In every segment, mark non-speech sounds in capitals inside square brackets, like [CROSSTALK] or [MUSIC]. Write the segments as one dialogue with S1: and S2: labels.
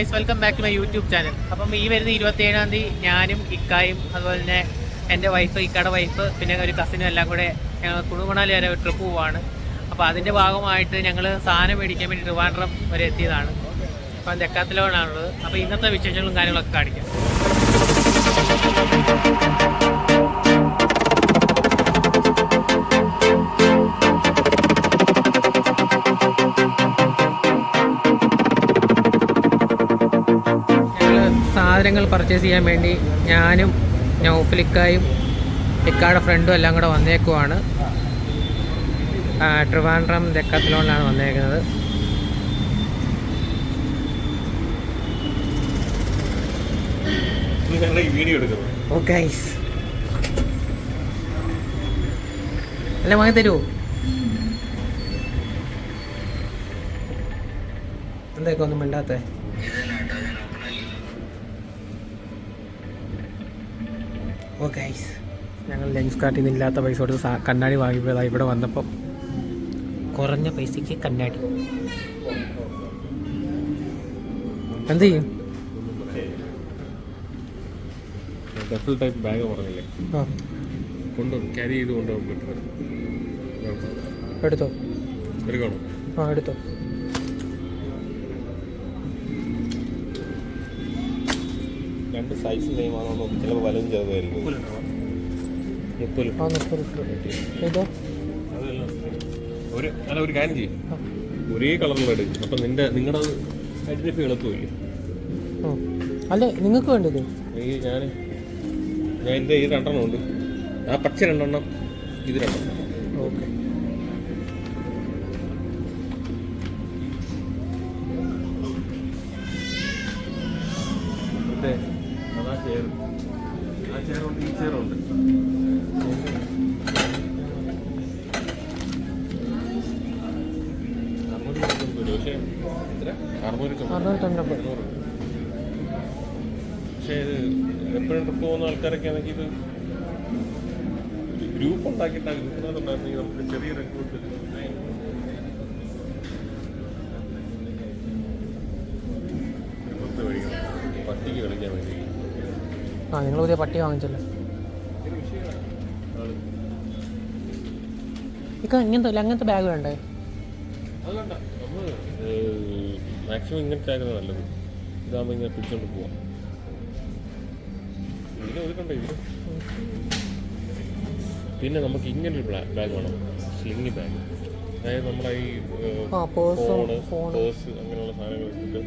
S1: Guys welcome back to my YouTube channel അപ്പം ഈ വരുന്ന ഇരുപത്തി ഏഴാം തീയതി ഞാനും ഇക്കായും അതുപോലെ തന്നെ എന്റെ വൈഫ് ഇക്കയുടെ വൈഫ് പിന്നെ ഒരു കസിനും എല്ലാം കൂടെ ഞങ്ങൾ കുണുകുണാലി വരെ ഒരു ട്രിപ്പ് പോവാണ്. അപ്പോൾ അതിന്റെ ഭാഗമായിട്ട് ഞങ്ങൾ സാധനം മേടിക്കാൻ വേണ്ടി ട്രിവാൻഡ്രം വരെ എത്തിയതാണ്. അപ്പം തെക്കാത്തിലോണാണുള്ളത് അപ്പോൾ ഇന്നത്തെ വിശേഷങ്ങളും കാര്യങ്ങളൊക്കെ കാണിക്കാം. സാധനങ്ങൾ പർച്ചേസ് ചെയ്യാൻ വേണ്ടി ഞാനും നൗഫലിക്കായും ഇക്കാടെ ഫ്രണ്ടും എല്ലാം കൂടെ വന്നേക്കുവാണ്. ട്രിവാൻഡ്രം ദക്കത്തിലോണിലാണ് വന്നേക്കുന്നത്. എല്ലാം വാങ്ങി തരുമോ എന്തൊക്കെ ഒന്നും മിണ്ടാത്തേ? ഓ ഗൈസ് ഞങ്ങൾ ലെൻസ് കാർട്ടിൽ നിന്ന് ഇല്ലാത്ത പൈസ കൊടുത്ത് കണ്ണാടി വാങ്ങിപ്പോയതാണ് ഇവിടെ വന്നപ്പം. കുറഞ്ഞ പൈസയ്ക്ക് കണ്ണാടി. എന്ത് ചെയ്യും?
S2: ടൈപ്പ് ബാഗ് പറഞ്ഞില്ലേ
S1: ആ.
S2: കൊണ്ട് ക്യാരി ചെയ്ത് കൊണ്ടുപോകാൻ പറ്റുന്നത്
S1: എടുത്തോ?
S2: എടുക്കണോ?
S1: ആ എടുത്തോ.
S2: രണ്ട് സൈസ് സെയിം ആണോ ചിലപ്പോൾ വലുതും ചെറുതായിരിക്കും മുപ്പത്
S1: ആ മുപ്പത് ഇതോ
S2: അതെല്ലാം ഒരു അല്ല ഒരു കാര്യം ചെയ്യും. ഒരേ കളറിലുള്ള എടുക്കും. അപ്പം നിന്റെ നിങ്ങളുടെ ഐഡന്റിഫൈ എളുപ്പമില്ലേ?
S1: അല്ല അല്ലേ നിങ്ങൾക്ക് വേണ്ടത്?
S2: ഈ ഞാൻ ഞാൻ എന്റെ ഈ രണ്ടെണ്ണം ഉണ്ട്. ആ പച്ച രണ്ടെണ്ണം ഇത് രണ്ടെണ്ണം.
S1: ഓക്കെ.
S2: ആ
S1: നിങ്ങൾ പുതിയ പട്ടി വാങ്ങിച്ചല്ലോ. ഇക്ക ഇങ്ങനത്തെ ഇല്ല അങ്ങനത്തെ ബാഗ് വേണ്ടേ?
S2: മാക്സിമം ഇങ്ങനത്തെ ആയിരുന്നു നല്ലത്. ഇതാകുമ്പോൾ ഇങ്ങനെ പിടിച്ചോണ്ട് പോവാം. ഇതിനെ ഒതുക്കണ്ട ഇതിന്? പിന്നെ നമുക്ക് ഇങ്ങനെ ഒരു ബാഗ് വേണം. സ്ലിംഗ് ബാഗ് അതായത് നമ്മുടെ ഈ
S1: ഫോൺ
S2: ഫോണ് പേഴ്സ് അങ്ങനെയുള്ള സാധനങ്ങൾ ഇട്ടിട്ട്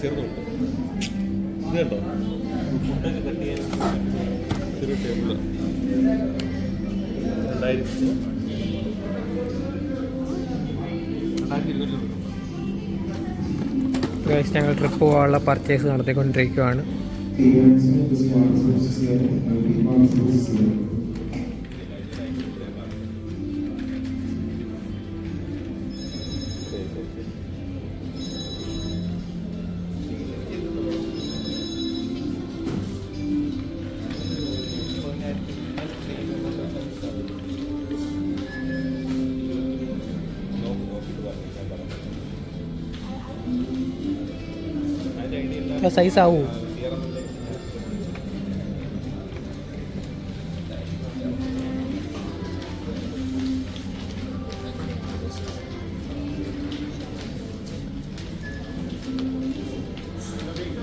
S2: ചെറുതുണ്ട് ഇത്. കണ്ടോ? ഫുഡൊക്കെ കട്ട് ചെയ്യാൻ ചെറിയ ടേബിൾ. രണ്ടായിരത്തി
S1: ഞങ്ങൾ ട്രിപ്പ് പോകാനുള്ള പർച്ചേസ് നടത്തിക്കൊണ്ടിരിക്കുകയാണ് സൈസ് ആവൂ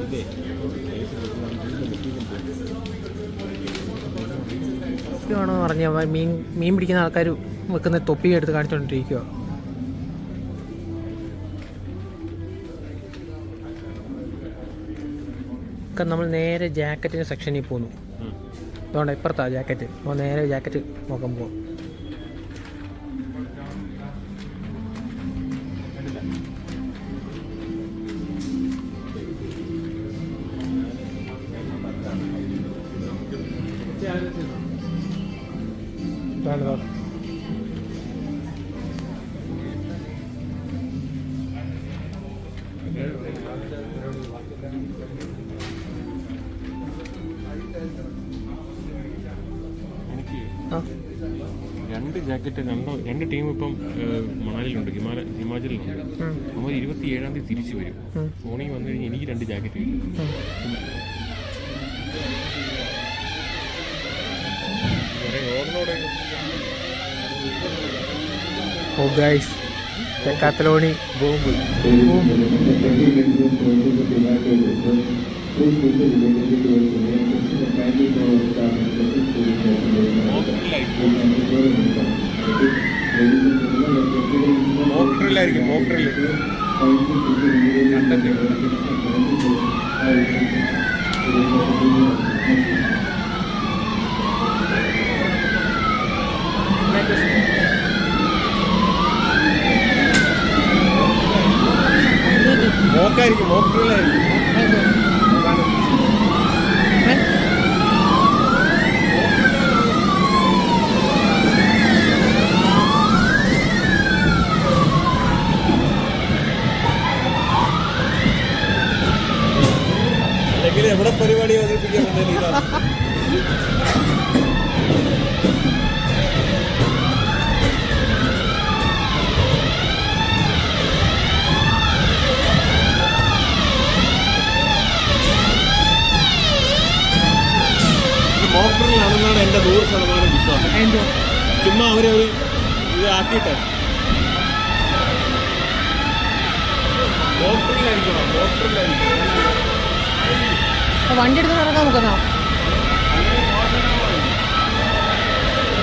S2: ഇതേ,
S1: പറഞ്ഞ മീൻ മീൻ പിടിക്കുന്ന ആൾക്കാർ വെക്കുന്ന തൊപ്പി എടുത്ത് കാണിച്ചുകൊണ്ടിരിക്കുക നമ്മൾ നേരെ ജാക്കറ്റിന്റെ സെക്ഷനിൽ പോന്നു
S2: ഉം.
S1: അതുകൊണ്ട് ഇപ്പുറത്താണ് ജാക്കറ്റ് അപ്പോൾ നേരെ ജാക്കറ്റ് നോക്കാൻ പോകും
S2: രണ്ട് ജാക്കറ്റ് രണ്ടോ രണ്ട് ടീം ഇപ്പം മണാലിയിലുണ്ട് ഹിമാല ഹിമാചലിലുണ്ട്. നമ്മൾ ഇരുപത്തി ഏഴാം തീയതി തിരിച്ചു വരും. ഫോണിൽ വന്നു കഴിഞ്ഞാൽ എനിക്ക് രണ്ട് ജാക്കറ്റ് കിട്ടും
S1: ഓ ഗൈസ് തെക്കാത്തലോണി ബോംബ്.
S2: മോക്ഡ്രില്ലായിരിക്കും മോക്ഡ്രില്ല്. കണ്ടന്റ് മോക്കായിരിക്കും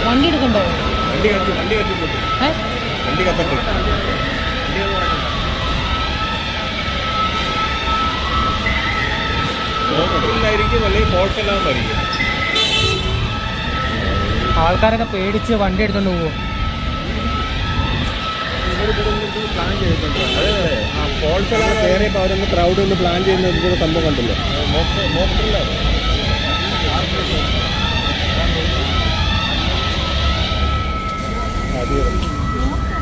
S2: ഫോൾസ് എടുക്കണ്ടോ?
S1: ആൾക്കാരൊക്കെ പേടിച്ച് വണ്ടി എടുത്തോണ്ട് പോകും
S2: ഫോൾസ് എല്ലാം കയറിയപ്പോൾ അവരൊന്ന് ക്രൗഡ് ഒന്ന് പ്ലാൻ ചെയ്യുന്ന കണ്ടില്ല സംഭവം കണ്ടല്ലോ?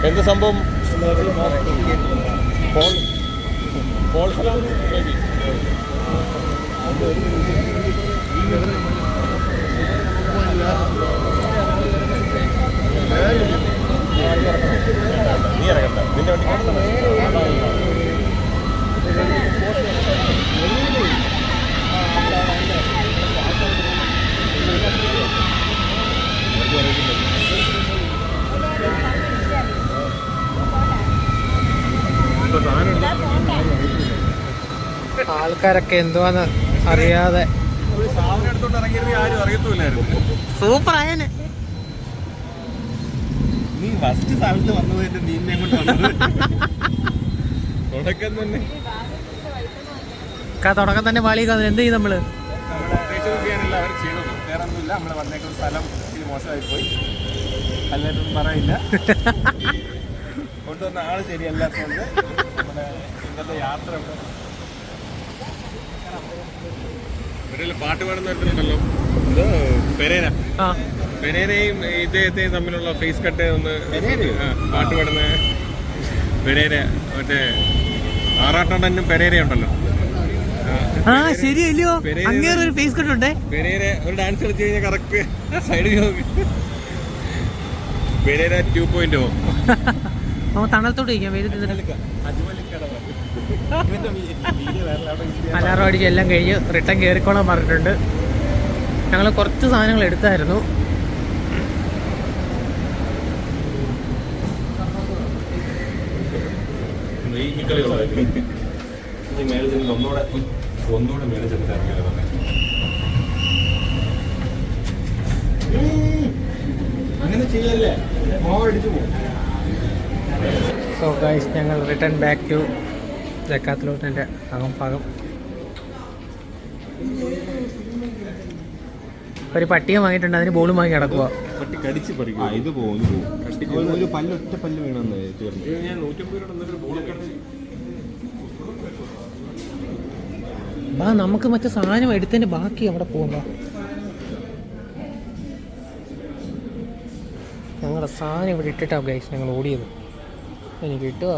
S2: എന്ത് സംഭവം? നീ ഇറങ്ങണ്ട. നിന്റെ വണ്ടി
S1: ആൾക്കാരൊക്കെ എന്തുവാന്ന് അറിയാതെ. സൂപ്പർ ആയനെ.
S2: നീ ഫസ്റ്റ് സ്ഥലത്ത് വന്നത് നീന്നെ തുടക്കം തന്നെ.
S1: തുടക്കം തന്നെ പാളിക്കാൻ എന്ത് ചെയ്യും
S2: നമ്മൾ? [LAUGHS] കൊണ്ടുവന്ന ആൾ ശരിയല്ലാത്തതുകൊണ്ട് നമ്മുടെ ഇന്നത്തെ യാത്ര ഇവിടെ പാട്ട് പാടുന്ന ഇത്
S1: ആ.
S2: പെരേരയും ഇദ്ദേഹത്തെയും തമ്മിലുള്ള ഫേസ് കട്ട് ഒന്ന് പാട്ട് പാടുന്ന പെരേര മറ്റേ ആറാട്ടണ്ണനും ഉണ്ടല്ലോ
S1: ആ ശരിയല്ലോ ഒരു ഫേസ് കട്ടുണ്ടേ
S2: പെരേര ഒരു ഡാൻസ് കളിച്ച് കഴിഞ്ഞാൽ കറക്റ്റ് ടു പോയിന്റ് ഓ
S1: നമുക്ക് തണലത്തോട്ട് ഇരിക്കാം അലാറം റോഡിക്ക് എല്ലാം കഴിഞ്ഞ് റിട്ടേൺ കയറിക്കോളാൻ പറഞ്ഞിട്ടുണ്ട്. ഞങ്ങൾ കുറച്ച് സാധനങ്ങൾ എടുത്തായിരുന്നു.
S2: മേലെ ഒന്നുകൂടെ മേലെ അങ്ങനെ ചെയ്യല്ലേ പോകും
S1: സോ ഗൈസ് ഞങ്ങൾ റിട്ടേൺ ബാക്ക് ടു ജക്കാത്തിലോട്ടിന്റെ അകംഭാഗം ഒരു പട്ടിയെ വാങ്ങിയിട്ടുണ്ട് അതിന് ബോളും വാങ്ങി കിടക്കുക
S2: പട്ടി കടിച്ച് പറിക്കും.
S3: ഇത് പോകും ഒരു- ഒരു പല്ല് ഒറ്റ പല്ല് വീണെന്ന് തീർന്നു.
S2: ഞാൻ
S1: ബാ നമുക്ക് മറ്റേ സാധനം എടുത്തതിന്റെ ബാക്കി അവിടെ പോകണ്ട ഞങ്ങളുടെ സാധനം ഇവിടെ ഇട്ടിട്ടാണ് ഗൈസ് ഞങ്ങൾ ഓടിയത്. എനിക്ക് കിട്ടുമോ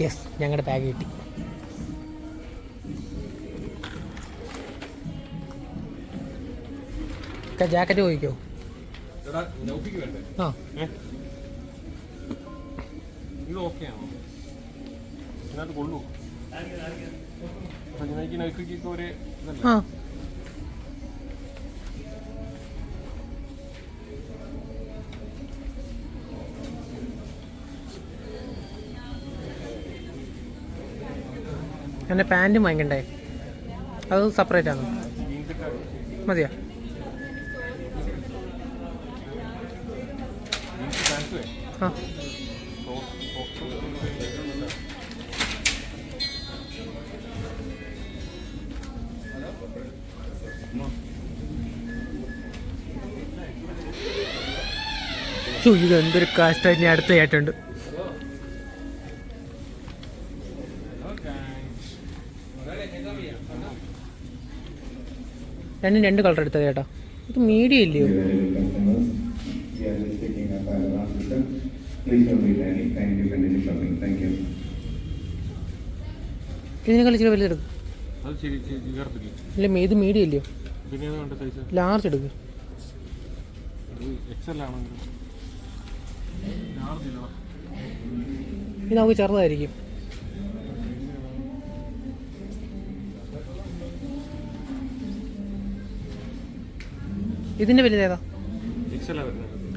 S1: യെസ് ഞങ്ങളുടെ ബാഗ് കിട്ടി. ജാക്കറ്റ് പോയിക്കോ ആ.
S2: ഇത് ഓക്കെ ആണോ? ഇതിനകത്ത് കൊള്ളൂ. എനിക്ക് നൗഫിക്കൊക്കെ ഒരു ഇതല്ലേ?
S1: എന്റെ പാന്റും വാങ്ങിക്കണ്ടേ? അത് സെപ്പറേറ്റ് ആണ്. മതിയോ? ഇതെന്തൊരു കാസ്റ്റായിട്ട് ഞാൻ അടുത്ത രണ്ടും രണ്ട് കളർ എടുത്തത് ചേട്ടാ ഇത് മീഡിയം ഇല്ലയോ. ഇതിനേക്കാൾ ഇച്ചിരി വലുതെടുക്കും ഇല്ല ഇത് മീഡിയം ഇല്ലയോ ലാർജ് എടുക്കും.
S2: ഇത്
S1: നമുക്ക് ചെറുതായിരിക്കും ഇതിന്റെ വലുതേതാ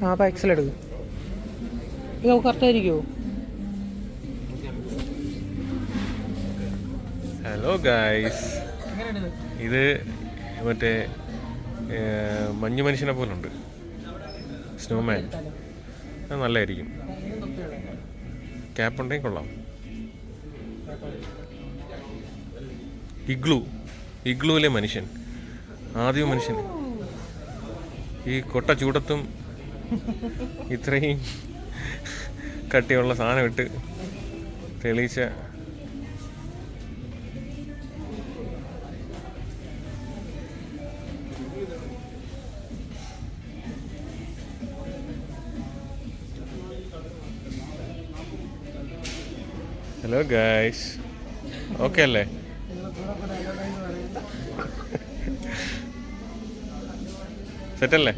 S1: ആ അപ്പോൾ എക്സൽ എടുക്കും. ഇത് നമുക്ക് കറക്റ്റായിരിക്കുമോ
S2: ഹലോ ഗായ്സ് ഇത്? മറ്റേ മഞ്ഞു മനുഷ്യനെ പോലുണ്ട്. സ്നോമാൻ അത് നല്ലതായിരിക്കും ക്യാപ്പ് ഉണ്ടെങ്കിൽ കൊള്ളാം. ഇഗ്ലു ഇഗ്ലുവിലെ മനുഷ്യൻ. ആദ്യ മനുഷ്യൻ. ഈ കൊട്ട ചൂടത്തും ഇത്രയും കട്ടിയുള്ള സാധനം ഇട്ട് തെളിയിച്ച ഹലോ ഗായ്സ് ഓക്കെ അല്ലേ? സെറ്റല്ലേ?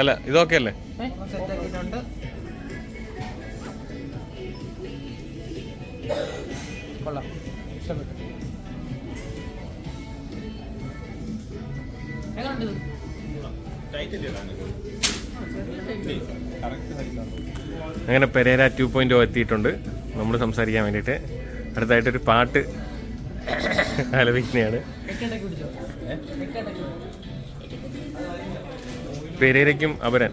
S2: അല്ല ഇതൊക്കെ അല്ലേ?
S1: സെറ്റാക്കിയിട്ടുണ്ട് കൊള്ളാം. ഇഷ്ടപ്പെട്ടു. എങ്ങനെയുണ്ട് ഇത്?
S2: അങ്ങനെ പെരേര ടു പോയിന്റ് എത്തിയിട്ടുണ്ട്. നമ്മൾ സംസാരിക്കാൻ വേണ്ടിയിട്ട്. അടുത്തായിട്ടൊരു പാട്ട് ആലപിക്കുന്നതാണ്. പെരേരയ്ക്കും അപരൻ.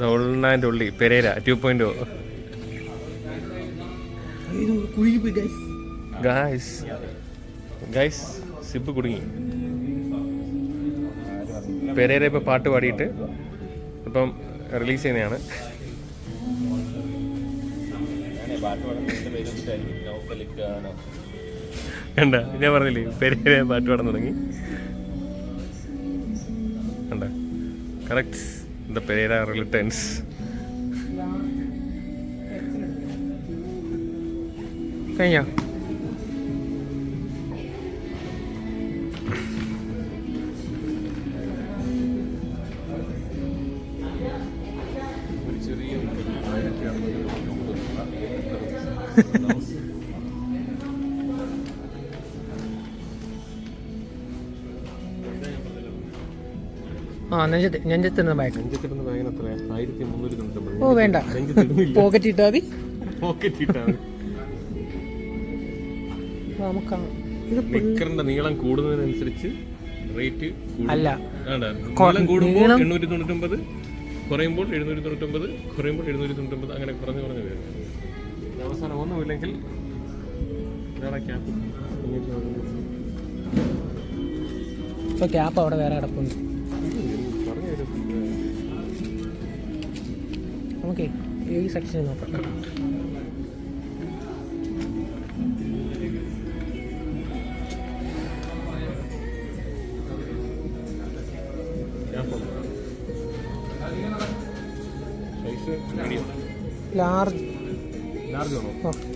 S2: ദൗളിനാന്റെ ഉള്ളി Perera two point guys guys zip കുടുങ്ങി. പെരേര ഇപ്പം പാട്ട് പാടിയിട്ട് ഇപ്പം റിലീസ് ചെയ്യുന്നതാണ്. ഞാൻ പറഞ്ഞില്ലേ പെരേര പാട്ട് പാടാൻ തുടങ്ങി. കറക്റ്റ് ദ പെരേര റിലിറ്റൻസ്
S1: കഴിഞ്ഞോ?
S2: ഒരു ചെറിയ ആയിരത്തി അറുന്നൂറ്റി
S1: ആ നെഞ്ചത്ത് നെഞ്ചത്തിരുന്ന ബാഗ്
S2: നെഞ്ചത്തിടുന്ന ബാഗിന് എത്ര ആയിരത്തി മുന്നൂറ്റി തൊണ്ണൂറ്റൊമ്പത്
S1: ഓ വേണ്ട. പോക്കറ്റ് ഇട്ടാ മതി.
S2: പോക്കറ്റ് ഇട്ടാണ്
S1: നമുക്ക് ഇത് full-
S2: നിക്കറിന്റെ നീളം കൂടുന്നതിനനുസരിച്ച് റേറ്റ്
S1: അല്ല.
S2: വേണ്ട
S1: കൊ-
S2: നീളം കൂടുമ്പോൾ
S1: നീളം-
S2: എണ്ണൂറ്റി തൊണ്ണൂറ്റൊമ്പത് കുറയുമ്പോൾ എഴുന്നൂറ്റി തൊണ്ണൂറ്റൊമ്പത് കുറയുമ്പോൾ എഴുന്നൂറ്റി തൊണ്ണൂറ്റൊമ്പത് അങ്ങനെ കുറഞ്ഞു കുറഞ്ഞു വരും. ഇത് അവസാനം ഒന്നുമില്ലെങ്കിൽ ക്യാപ്പ്
S1: ഇപ്പൊ ക്യാപ്പ് അവിടെ വേറെ കിടപ്പുണ്ട് നമുക്ക് ഈ സെക്ഷൻ നോക്കാം. ലാർജ്
S2: ലാർജ് ആണോ? ഓക്കെ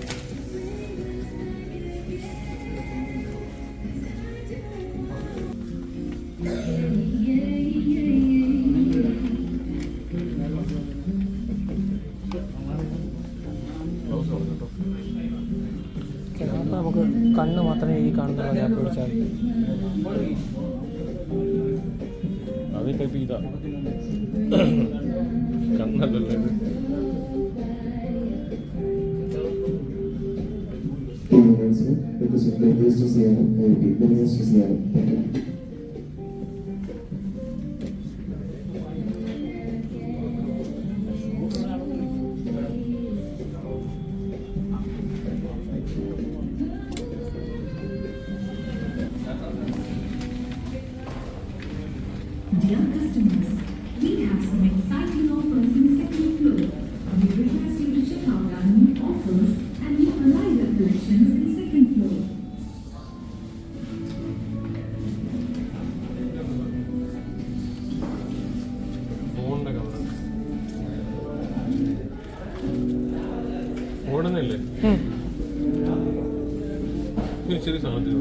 S2: ഇത് ചെറിയ സാധനത്തിന്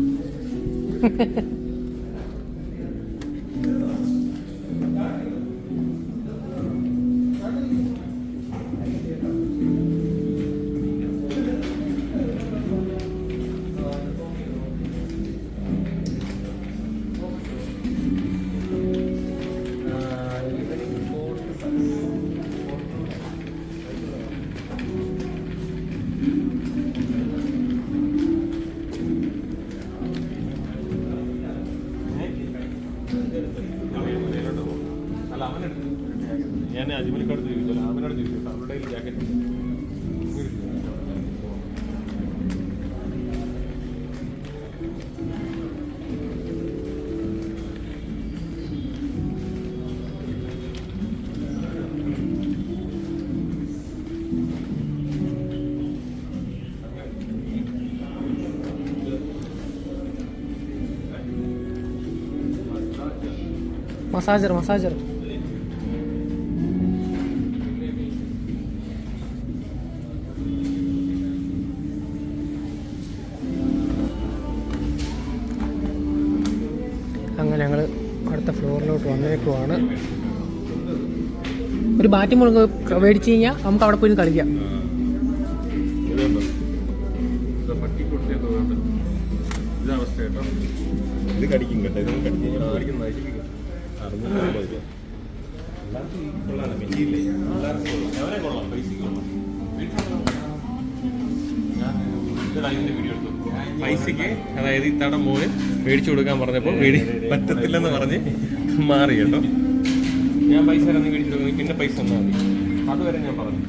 S2: അല്ല
S1: മസാജർ മസാജർ. അങ്ങനെ ഞങ്ങൾ അടുത്ത ഫ്ലോറിലോട്ട് വന്നേക്കുവാണ്. ഒരു ബാറ്റും മുളക് മേടിച്ച് കഴിഞ്ഞാൽ നമുക്ക് അവിടെ പോയി കളിക്കാം.
S2: അതായത് ഇത്തവണ മോന് മേടിച്ചു കൊടുക്കാൻ പറഞ്ഞപ്പോൾ മേടി പറ്റത്തില്ലെന്ന് പറഞ്ഞ് മാറി കേട്ടോ. ഞാൻ പൈസ വരെ മേടിച്ചു കൊടുക്കും പിന്നെ പൈസ തന്നാൽ മതി. അതുവരെ ഞാൻ പറഞ്ഞു.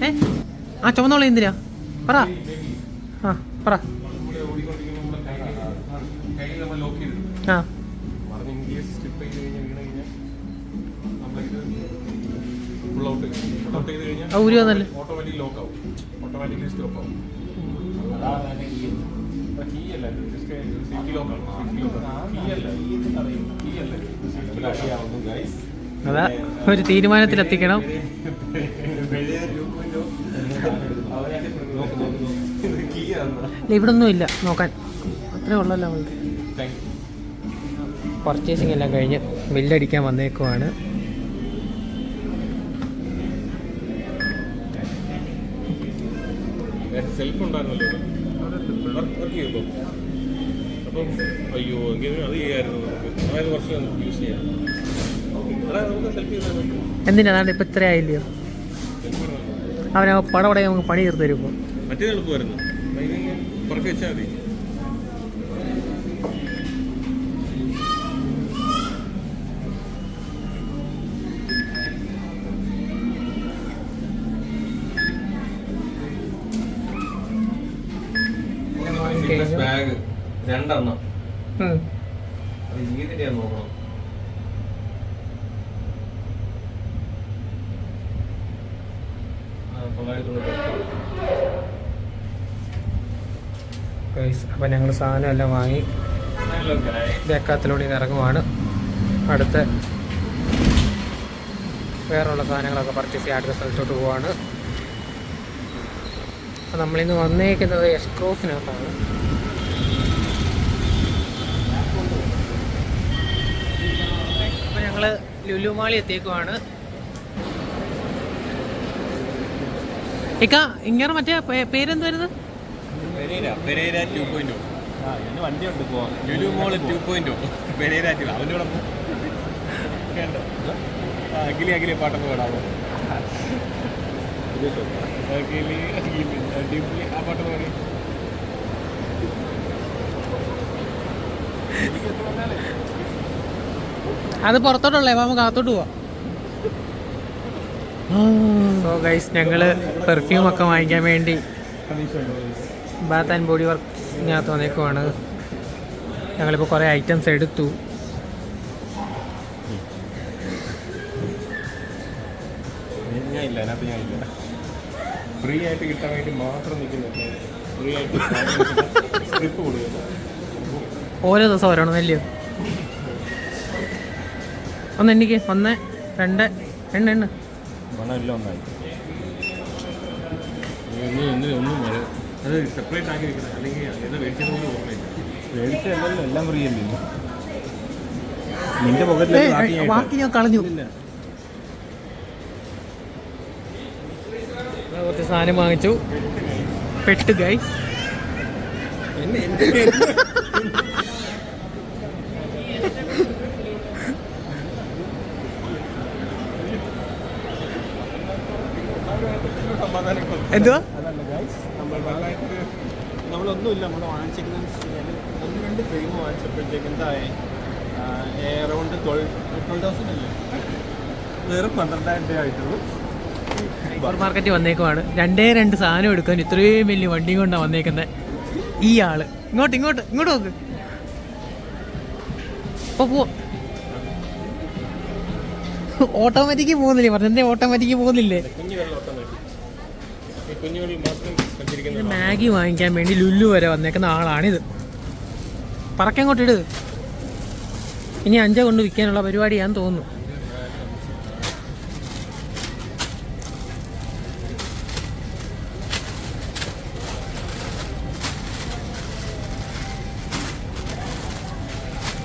S2: ആ. ആ,
S1: ആ ചുമന്നോളെ എന്തിനാ പറ. ആ പറ.
S2: ഇവിടെ ചെയ്ത് കഴിഞ്ഞാൽ
S1: ആ, ഊരി വന്നല്ലേ?
S2: ഓട്ടോമാറ്റിക് ലോക്ക് ആവും. ഓട്ടോമാറ്റിക്കലി സ്റ്റോപ്പ് ആവും. കീ അല്ല സേഫ്റ്റി ലോക്ക് ആണ്. സേഫ്റ്റി കീ അല്ല. കീ അല്ല.
S1: അതാ ഒരു തീരുമാനത്തിലെത്തിക്കണം. എത്തിക്കണം ഇവിടെ ഒന്നും ഇല്ല നോക്കാൻ. അത്രേ ഉള്ളല്ലോ
S2: യു
S1: പർച്ചേസിങ് എല്ലാം കഴിഞ്ഞ് ബില്ലടിക്കാൻ വന്നേക്കുവാണ്.
S2: സെൽഫ് ഉണ്ടായിരുന്നല്ലോ വർക്ക് ചെയ്തോ? അപ്പം അയ്യോ എങ്കിലും അത് ചെയ്യായിരുന്നു നമുക്ക്. അതായത് കുറച്ച് യൂസ് ചെയ്യാം. എന്തിനാണ് ഇപ്പൊ
S1: എന്തിനാ? ഇപ്പം ഇത്ര ആയില്ലയോ അവനെ പടപടയെ നമുക്ക് പണി തീർത്ത് തരും ഇപ്പോൾ
S2: മറ്റേത് എളുപ്പമായിരുന്നു. പുറത്ത് വെച്ചാൽ മതി. രണ്ടെണ്ണം അത് നോക്കണം.
S1: അപ്പം ഞങ്ങൾ സാധനം എല്ലാം വാങ്ങി ഡെക്കാത്തിലൂടെ ഇറങ്ങുവാണ്. അടുത്ത വേറെയുള്ള സാധനങ്ങളൊക്കെ പർച്ചേസ് ചെയ്യാൻ അടുത്ത സ്ഥലത്തോട്ട് പോവാണ്. നമ്മളിന്ന് വന്നേക്കുന്നത് എസ്ക്രോസിനകത്താണ് ഞങ്ങൾ ലുലുമാളി എത്തിയേക്കുവാണ്. ഇക്ക ഇങ്ങനെ മറ്റേ പേരെന്തായിരുന്നു
S2: പാട്ടൊക്കെ പാടാമോ അഖിലി അഖിലി അടിപൊളി ആ പാട്ട് പാടി
S1: അത് പുറത്തോട്ടുള്ളേ നമുക്ക് അകത്തോട്ട് പോവാം. സോ ഗൈസ് ഞങ്ങൾ പെർഫ്യൂം ഒക്കെ വാങ്ങിക്കാൻ വേണ്ടി ബാത്ത് ആൻഡ് ബോഡി വർക്കിനകത്ത് വന്നേക്കുവാണ്. ഞങ്ങളിപ്പോൾ കുറേ ഐറ്റംസ് എടുത്തു.
S2: ഫ്രീ ആയിട്ട് കിട്ടാൻ വേണ്ടി മാത്രം ഫ്രീ ആയിട്ട്
S1: ഓരോ ദിവസം ഓരോണം അല്ലയോ ഒന്ന് എനിക്ക് ഒന്ന് രണ്ട് എണ്ണ എണ്ണ.
S2: അത് സെപ്പറേറ്റ് ആക്കി വെക്കണം. അല്ലെങ്കിൽ ഏതാ മേടിച്ചത് പോലും ഓർമ്മയില്ല
S3: മേടിച്ചല്ലോ എല്ലാം ഫ്രീ അല്ലേ? നിന്റെ ബാക്കി ഞാൻ
S1: ബാക്കി ഞാൻ കളഞ്ഞു. കുറച്ച് സാധനം വാങ്ങിച്ചു. പെട്ട് ഗൈസ് എന്തുവാ?
S3: നമ്മൾ നല്ലതായിട്ട് നമ്മളൊന്നുമില്ല നമ്മൾ വാങ്ങിച്ചിരിക്കുന്ന ഒന്ന് രണ്ട് ക്രീം വാങ്ങിച്ചപ്പോഴത്തേക്ക് എന്തായി? എറൗണ്ട് ട്വൽവ് ട്വൽവ് തൗസൻഡ് അല്ലേ? വെറും പന്ത്രണ്ടായിരം രൂപ ആയിട്ടുള്ളൂ.
S1: സൂപ്പർ മാർക്കറ്റിൽ വന്നേക്കുവാണ്. രണ്ടേ രണ്ട് സാധനം എടുക്കാൻ ഇത്രയും വലിയ വണ്ടിയും കൊണ്ടാണ് വന്നേക്കുന്നത് ഈ ആൾ ഇങ്ങോട്ട് ഇങ്ങോട്ട് ഇങ്ങോട്ട് നോക്ക്. ഇപ്പൊ പോ. ഓട്ടോമാറ്റിക്ക് പോകുന്നില്ലേ? പറഞ്ഞു ഓട്ടോമാറ്റിക്ക് പോകുന്നില്ലേ
S2: കുഞ്ഞു വെള്ളോട്ടം വേണ്ടി ഈ കുഞ്ഞുകളിൽ മാത്രം
S1: ഇത് മാഗി വാങ്ങിക്കാൻ വേണ്ടി ലുല്ലു വരെ വന്നേക്കുന്ന ആളാണിത്. പറക്കങ്ങോട്ട് ഇട്. ഇനി അഞ്ച കൊണ്ട് വിൽക്കാനുള്ള പരിപാടിയാന്ന് തോന്നുന്നു.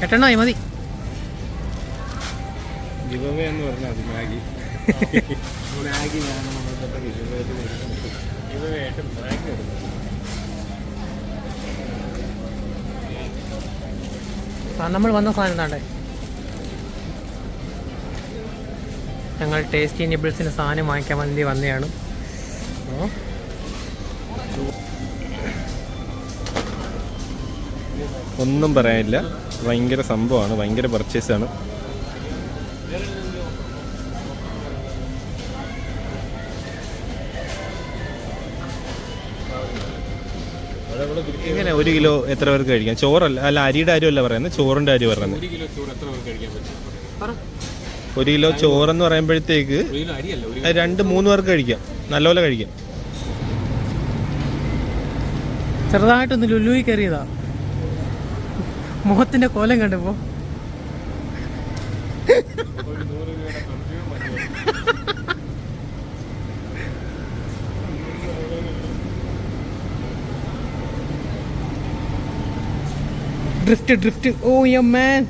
S1: എട്ടെണ്ണമായി മതി.
S2: എന്ന് പറഞ്ഞാൽ മാഗി. [LAUGHS]
S3: മാഗി
S2: മാഗി
S1: നമ്മൾ വന്ന സാധനം താണ്ടേ ഞങ്ങൾ ടേസ്റ്റി നിബിൾസിന് സാധനം വാങ്ങിക്കാൻ വേണ്ടി വന്നതാണ്
S3: ഒന്നും പറയാനില്ല. ഭയങ്കര സംഭവമാണ്. ഭയങ്കര പർച്ചേസാണ് ഒരു കിലോ എത്ര പേർക്ക് കഴിക്കാം? ചോറല്ല അല്ല അരിയുടെ കാര്യമല്ല പറയുന്നത് ചോറിന്റെ അരി പറയുന്നത്.
S2: ഒരു കിലോ ചോറ് എത്ര പേർക്ക് കഴിക്കാൻ പറ്റും?
S3: ഒരു കിലോ ചോറെന്ന് പറയുമ്പോഴത്തേക്ക് രണ്ട് മൂന്ന് പേർക്ക് കഴിക്കാം. നല്ലപോലെ കഴിക്കാം.
S1: ചെറുതായിട്ടൊന്ന് ലുലുയി കയറിയതാ. മുഖത്തിന്റെ കോലം കണ്ടപ്പോ. ഡ്രിഫ്റ്റ് ഡ്രിഫ്റ്റ് ഓ യ മാൻ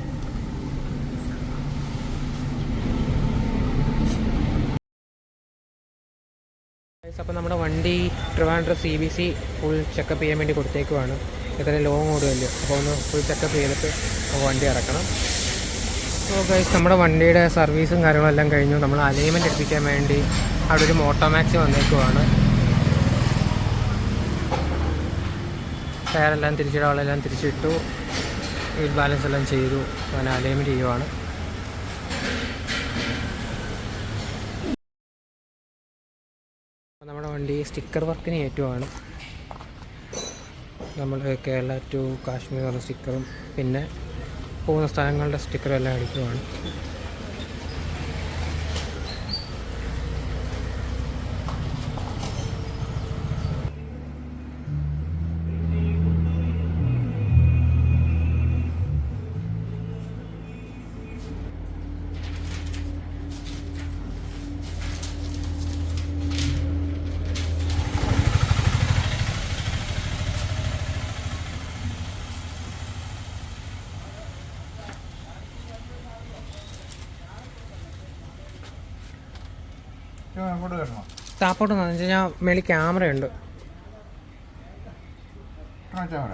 S1: അപ്പോൾ നമ്മുടെ വണ്ടി Trivandrum C B C full checkup ചെയ്യാൻ വേണ്ടി കൊടുത്തേക്കുവാണ്. ഇത്രയും ലോങ് ഓടുമല്ലോ അപ്പോൾ ഒന്ന് ഫുൾ ചെക്കപ്പ് ചെയ്തിട്ട് വണ്ടി ഇറക്കണം. സോ ഗൈസ് നമ്മുടെ വണ്ടിയുടെ സർവീസും കാര്യങ്ങളെല്ലാം കഴിഞ്ഞു. നമ്മൾ അലൈൻമെന്റ് എടുപ്പിക്കാൻ വേണ്ടി അവിടെ ഒരു മോട്ടോമാക്സ് വന്നേക്കുവാണ്. ടയറെല്ലാം തിരിച്ചിടാളെല്ലാം തിരിച്ചിട്ടു. വീൽ ബാലൻസ് എല്ലാം ചെയ്തു. അങ്ങനെ അലൈൻമെന്റ് ചെയ്യുവാണ്. നമ്മുടെ വണ്ടി സ്റ്റിക്കർ വർക്കിന് ഏറ്റുവാണ്. നമ്മൾ കേരള ടു കാശ്മീർ സ്റ്റിക്കറും പിന്നെ പോകുന്ന സ്ഥലങ്ങളുടെ സ്റ്റിക്കറും എല്ലാം അടിക്കുവാണ് താപ്പോട്ട് എന്ന് വെച്ച് കഴിഞ്ഞാൽ മേളിൽ ക്യാമറയുണ്ട്
S3: ക്യാമറ.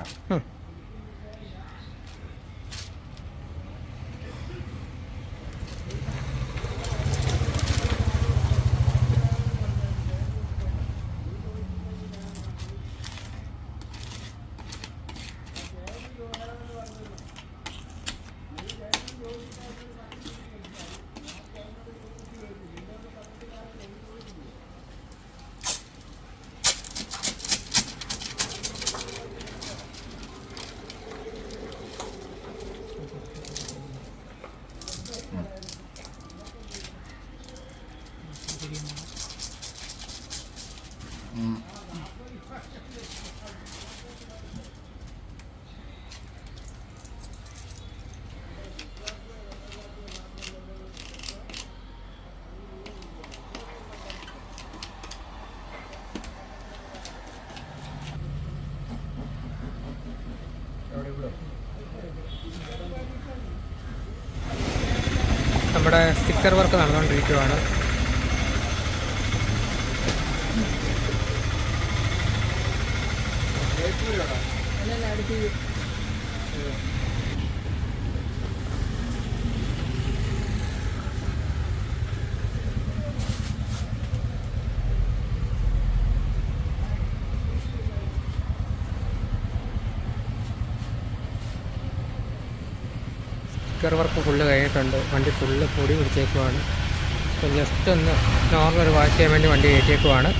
S1: നമ്മുടെ സ്റ്റിക്കർ വർക്ക് നടന്നുകൊണ്ടിരിക്കുകയാണ് അല്ലല്ല വർക്ക് ഫുള്ള് കഴിഞ്ഞിട്ടുണ്ട്. വണ്ടി ഫുള്ള് പൊടി പിടിച്ചേക്കുവാണ്. ജസ്റ്റ് ഒന്ന് നോർമൽ വാഷ് ചെയ്യാൻ വേണ്ടി വണ്ടി കയറ്റിയേക്കുവാണ്.